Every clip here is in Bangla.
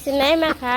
নিচে নাই মাখা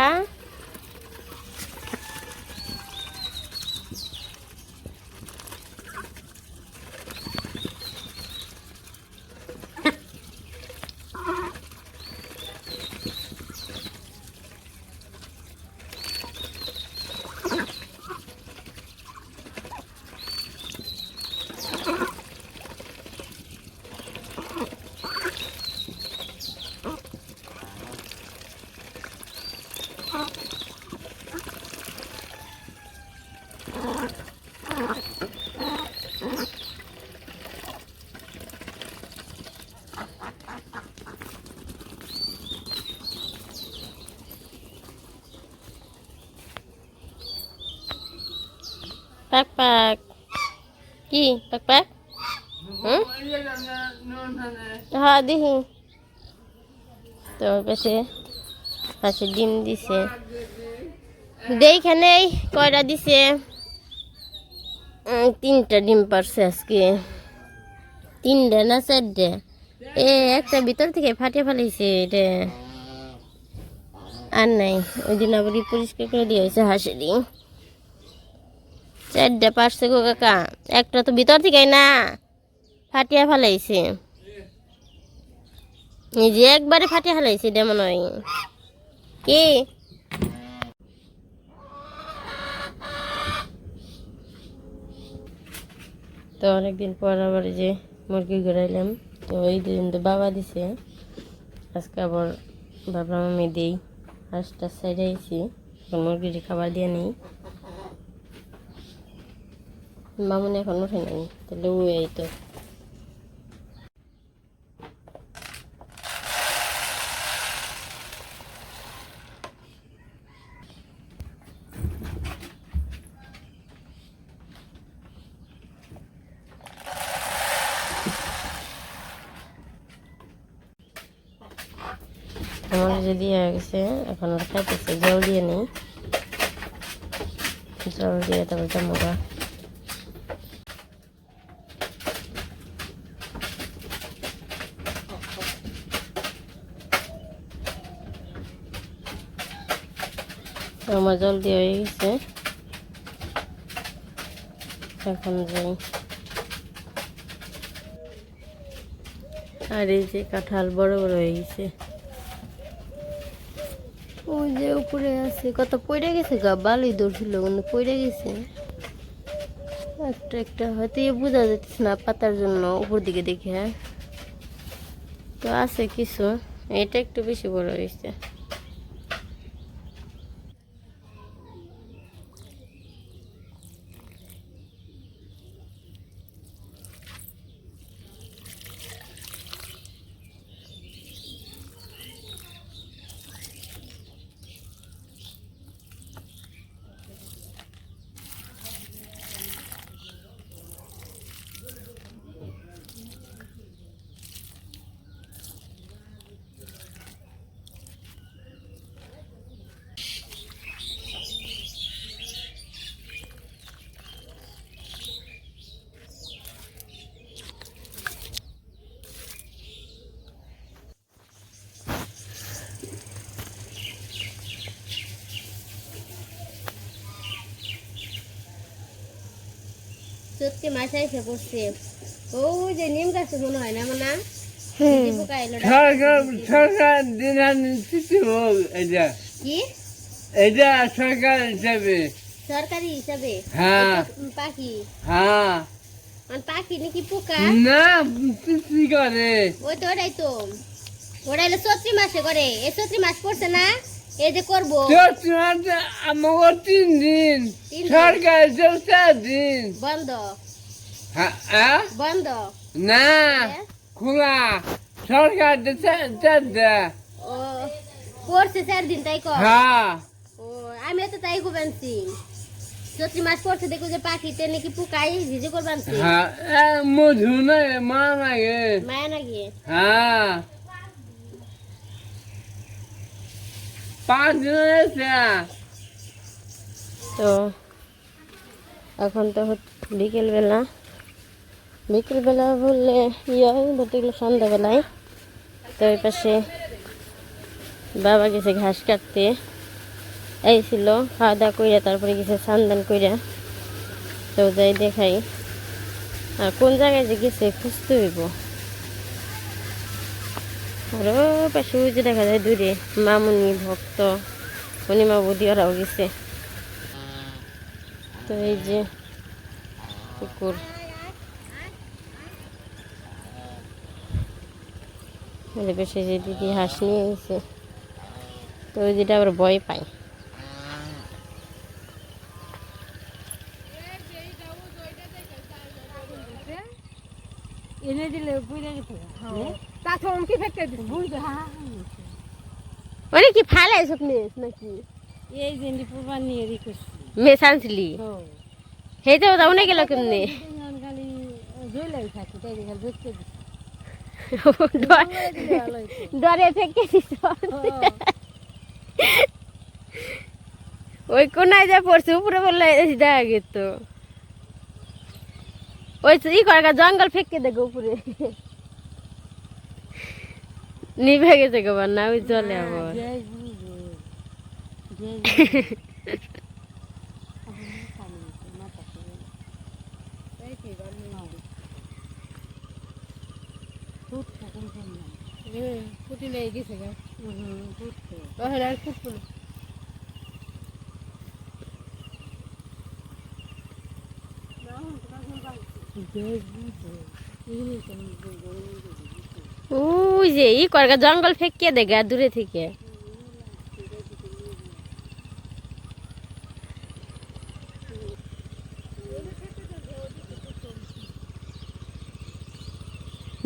পাক পাক কি পাক পাক হুম হ্যাঁ দেখি তো পাশে পাশে ডিম দিছে দেখখানে কয়টা দিছে তিনটা ডিম পারছে আজকে তিনটা না চারটে এ একটা ভিতর থেকে ফাটিয়ে ফেলাইছে এটা আর নাই ওই দিন আবার পরিষ্কার করে দিয়ে হয়েছে হাঁসেরই চারটে পারছে গো কাকা। একটা তো ভিতর থেকে না, ফাটিয়া ফেলাইছে। নিজে একবারে ফাটিয়া ফেলাইছে এটা মনে হয়। কি? তো অনেকদিন পর আবার যে মুরগি ঘুরাইলাম। তো ওই দিন তো বাবা দিছে। আজকে আবার ভাবলাম আমি দিই। হাঁসটা সাইডাইছি এখন মুরগিটি খাবার দিয়ে নেই। মামুন এখন উঠে নাই তাহলে ও এই তো আমার যে দিয়ে গেছে এখন ওরা খাইতেছে জল দিয়ে নেই জল দিয়ে তারপর জামুকা তো জল দিয়ে হয়ে গেছে। এখন যাই। আর এই যে কাঁঠাল বড় বড় হয়ে গেছে। ওই যে উপরে আছে, কত পড়ে গেছে গা ভালোই ধরছিল, কিন্তু পড়ে গেছে। একটা একটা হয়তো এ বোঝা যাচ্ছে না পাতার জন্য উপর দিকে দেখে হ্যাঁ। তো আছে কিছু, এটা একটু বেশি বড় হয়েছে। সত্যি মাথায় এসে পড়ছে। ও যে নিম গাছ মনে হয় না মনে পোকা এলো সরকার কি? এটা সরকার হিসাবে। সরকারি হিসাবে? হ্যাঁ। পাখি? হ্যাঁ। আর পাখি নাকি পোকা? না করে। ওই তো ওটাই তো। ওটা হলো চৈত্রি মাসে করে। এই চৈত্রি মাস পড়ছে না? এই যে করব। চোদ্দ তিন দিন সরকার চার দিন। বন্ধ। হ্যাঁ, হ্যাঁ? বন্ধ। না হ্যাঁ? খোলা। সরকার চার পড়ছে চার দিন তাই কর। হ্যাঁ। ও আমি তো তাই কুবানছি চৈত্রি মাস পড়ছে দেখো যে পাখিতে নাকি পোকাই ভিজে করবানছি এ, মধু না মা লাগে মায়া নাকি হ্যাঁ। পাঁচ তো এখন তো বিকেলবেলা। বিকেলবেলা বললে ইয়ে ধরতে গেলে সন্ধ্যাবেলায়। তো এই পাশে বাবা গেছে ঘাস কাটতে। এই ছিল খাওয়া দাওয়া কইরা, তারপরে গেছে সান্দান কইরা। তো যাই দেখাই। আর কোন জায়গায় যে গেছে খুঁজতে হইব। আর ও পাশে যে দেখা যায় দূরে মামুনি ভক্ত পূর্ণিমা বৌদি ওরাও গেছে। তো এই যে কুকুর যে বেশি যে দিদি হাঁস নিয়ে গেছে। তো ওই যেটা আবার ভয় পায়। এনে দিলে বুঝে গেছে তা চমকি ফেটে দিছে। বুঝে হ্যাঁ মানে কি ফালাই স্বপ্নে নাকি? এই যে পুরবান নিয়ে রিকোয়েস্ট মেয়ে আনছিলি হেঁটে যাও না গেল কেমনে? জইলাই থাকি তাই খালি বুঝতে দিছে ডরে ফেঁকে দিস ওই কোনায় যা পড়ছে উপরে বললে দেখা গেত ওই ই করা জঙ্গল ফেঁকে দেখো উপরে। নিভে গেছে গোবার না ওই জলে আবার জয় ওই যে ই করা জঙ্গল ফেঁকে দেখা দূরে থেকে।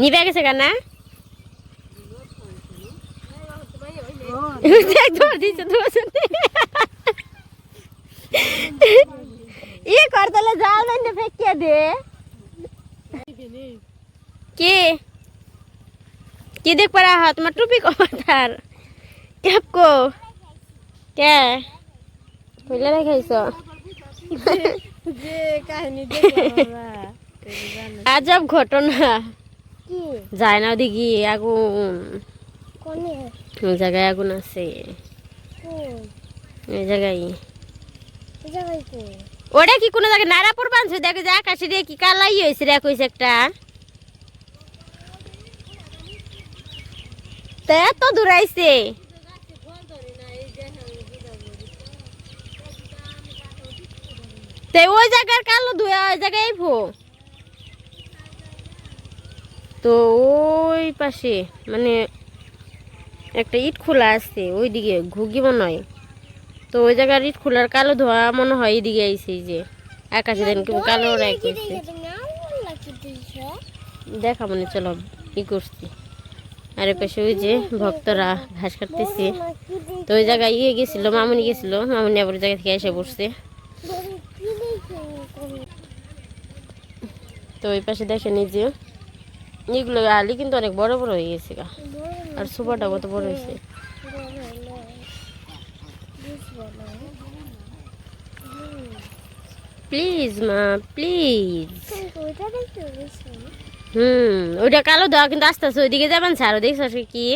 নিবে গেছে গা না? ই কর যাও না ফেঁকে দে। কে? কি দেখ পড়া হা তোমার টুপি কমার তার ক্যাপ কো? কে? কইলে যে কাহিনী আজব ঘটনা। যায় না ওদিকে আগুন। ওই জায়গায় আগুন আছে। ওই জায়গায়। ওটা কি কোনো জায়গায় নারাপুর বাঁধছে দেখো যে আকাশে দিয়ে কি কালাই হয়েছে রে কইছে একটা। তা এত দূর আইছে তে ওই জায়গার কালো ধুয়া ওই জায়গায় আইবো তো ওই পাশে মানে একটা ইট খোলা আছে ওইদিকে ঘুগি মনে হয় তো ওই জায়গার ইট খোলার কালো ধোয়া মনে হয় এইদিকে আইছে যে আকাশে দেন কিন্তু কালো রাখছে দেখা মনে চলো ই করছি আর পাশে ওই যে ভক্তরা ঘাস কাটতেছে। তো ওই জায়গায় ইয়ে গেছিল, মামুনি গেছিল, মামুনি আবার জায়গা থেকে এসে পড়ছে তো ওই পাশে দেখে নিজে এগুলো আলি কিন্তু অনেক বড় বড় হয়ে গেছে গা। আর সুপারটা কত বড় হয়েছে। প্লিজ মা, প্লিজ। হুম ওইটা কালো দেওয়া কিন্তু আস্তে আস্তে ওইদিকে যাবেন স্যার দেখছ কি?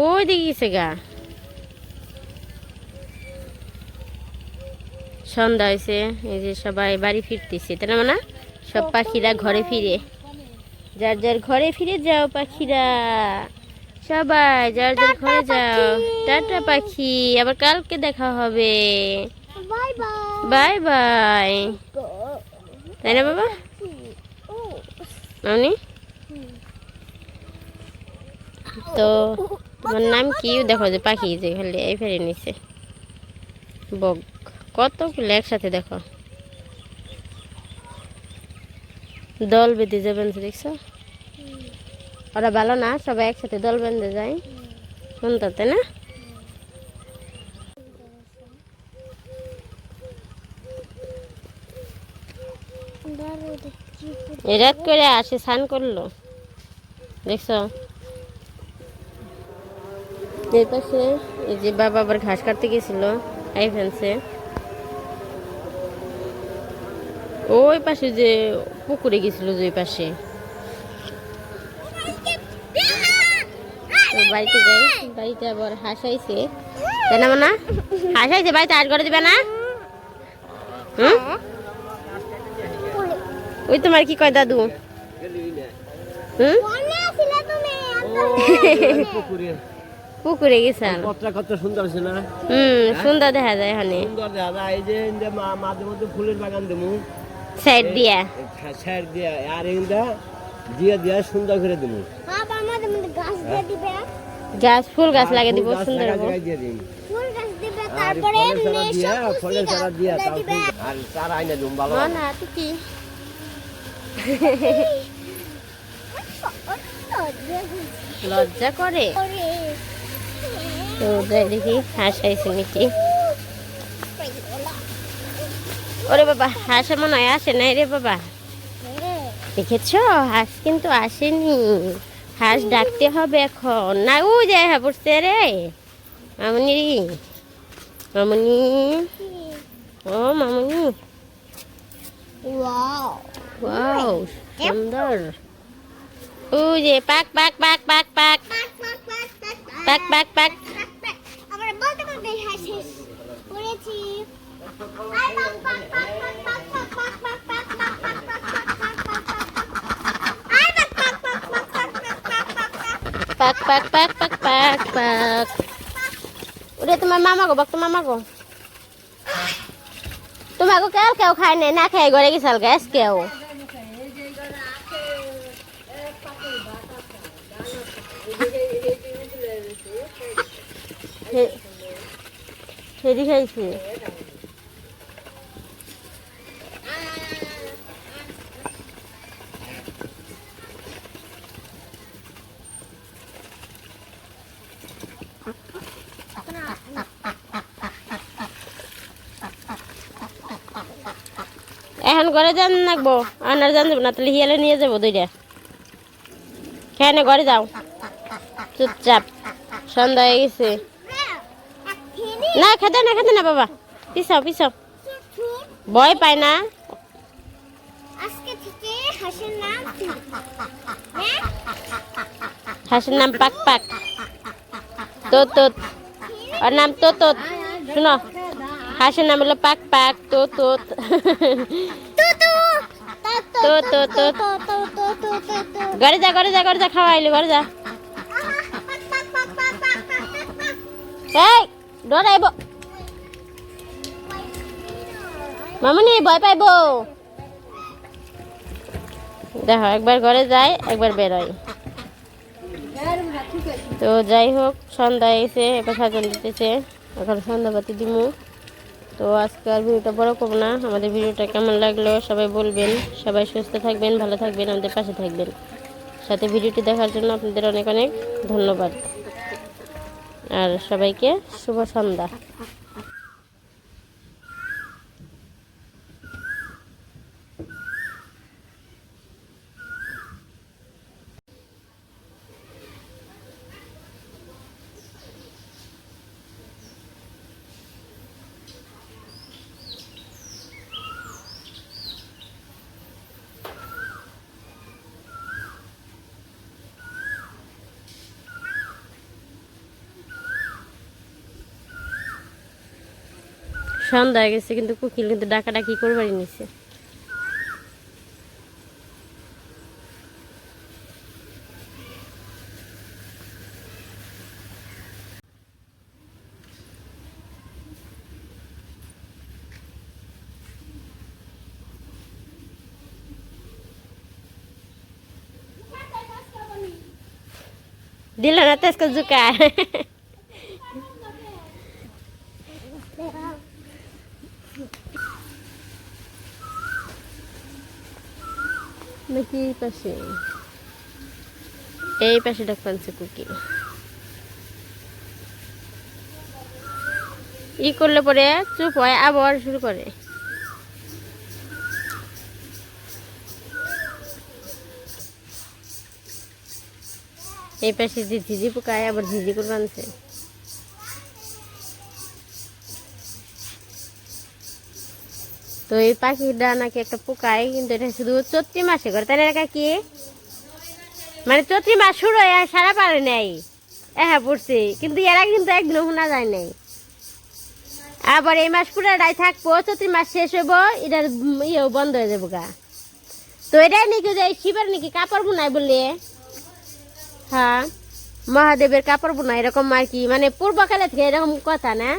ওই দিকে গেছে গা। সন্ধ্যা হয়েছে এই যে সবাই বাড়ি ফিরতেছে তাই না মানে সব পাখিরা ঘরে ফিরে। যার যার ঘরে ফিরে যাও পাখিরা। সবাই যার যার ঘরে যাও। টাটা পাখি আবার কালকে দেখা হবে। Bye bye. তাই না বাবা? মামনি তো তোমার নাম কি? দেখো যে পাখি যে খালি এই ফেরে নিছে বক। কতগুলো একসাথে দেখো। দল বেঁধে যাবেন দেখছ? ওরা ভালো না? সবাই একসাথে দল বেঁধে যায়। শুনতে না? এই রাত করে আসে, স্নান করল। দেখছ? এই পাশে এই যে বাবা আবার ঘাস কাটতে গেছিল আই ফেন্সে ওই পাশে যে পুকুরে গেছিল যে পাশে। বাড়িতে যাই বাড়িতে আবার হাসাইছে তাই না হাসাইছে বাড়িতে আট করে দিবে না? হুম? ওই তোমার কি কয় দাদু? পুকুরে কতটা কত সুন্দর আছে না হুম সুন্দর দেখা যায় এখানে সুন্দর দেখা যায় এই যে মা- মাঝে মধ্যে ফুলের বাগান দেবো সাইড দিয়া স্যার দিয়া আর এইটা দিয়ে দিয়া সুন্দর করে দেবো গাছ ফুল গাছ লাগে দিব সুন্দর তারপরে ফলের চারা দিয়া। আর চারা আইনা দিন ভালো না তুই কি? লজ্জা করে? তো দেখি হাসাইছে নাকি? ওরে বাবা, হাসা মনে হয় আসে নাই রে বাবা। দেখেছ? হাঁস কিন্তু আসেনি। হাঁস ডাকতে হবে এখন। না, ও যায় হ্যাঁ পড়ছে রে। মামনি মামনি। ও মামনি। Wow. ওয়াও সুন্দর ও যে পাক পাক পাক পাক পাক পাক পাক পাক আমরা বলতে বলতে হাসিস পড়েছি আই পাক পাক পাক পাক পাক পাক পাক পাক পাক পাক পাক পাক পাক আই পাক পাক পাক পাক পাক পাক পাক পাক পাক পাক পাক পাক পাক পাক ওরে তোমার মামা গো বাক তোমার মামা গো তোমাকে কেউ কেউ খায় নাই না খাই ঘরে গেছাল গ্যাস কেউ সেদি খাইছে। এখন ঘরে যান নাকবো, আনার যান যাব না তাহলে হিয়ালে নিয়ে যাব দুইটা। খেয়ে ঘরে যাও। চুপচাপ। সন্ধ্যা হয়ে গেছে। না খেতে না খেতে না বাবা। পিসাও পিসাও ভয় পায় না। হ্যাঁ? হাসির নাম পাক পাক। তো তো ওর নাম তো তো শুনো হাসির নাম হলো পাক পাক তো তো তো ঘরে যা ঘরে যা ঘরে যা খাওয়াইলি ঘরে যা। এই! ডরাইব ভয় পাইব। দেখো, একবার ঘরে যায় একবার বেরোয় তো যাই হোক, সন্ধ্যা এসে এবার সাজন দিতেছে। এখন সন্ধ্যাবাতি দিমু। তো আজকে আর ভিডিওটা বড় করব না। আমাদের ভিডিওটা কেমন লাগল সবাই বলবেন। সবাই সুস্থ থাকবেন, ভালো থাকবেন, আমাদের পাশে থাকবেন। সাথে ভিডিওটি দেখার জন্য আপনাদের অনেক অনেক ধন্যবাদ। আর সবাইকে শুভ সন্ধ্যা। সন্ধ্যা গেছে কিন্তু কুকিল কিন্তু ডাকাডাকি করবারই নিছে। দিল না তেজকে জুকা এই পাশে। এই পাশে ডাকপানছে কুকি ই করলে পরে চুপ হয় আবার শুরু করে। এই পাশে যে ঝিঝি পোকায় আবার ঝিঝি করে বানছে। তো এই পাখিটা নাকি একটা পোকায়, কিন্তু এটা শুধু চৈত্রি মাসে করে না এটা কি? মানে চৈত্রি মাস শুরু হয়ে সারা পারে নাই। হ্যাঁ পড়ছে, কিন্তু এরা কিন্তু একদিনও শোনা যায় নাই। আবার এই মাস পুরাটাই থাকব চতুর্থ মাস শেষ হইব, এটার ইয়েও বন্ধ হয়ে যাব গা। তো এটাই নাকি যে শিবের নাকি কাপড় বুনাই বললে হ্যাঁ মহাদেবের কাপড় বুনাই এরকম আর কি মানে পূর্বকালে থেকে এরকম কথা না?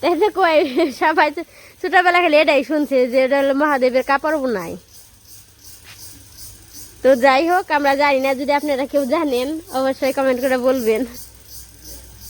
তাই তো কই, সবাই তো ছোটবেলা খেলে এটাই শুনছে যে এটা হলো মহাদেবের কাপড় বোনাই। তো যাই হোক, আমরা জানি না, যদি আপনারা কেউ জানেন, অবশ্যই কমেন্ট করে বলবেন।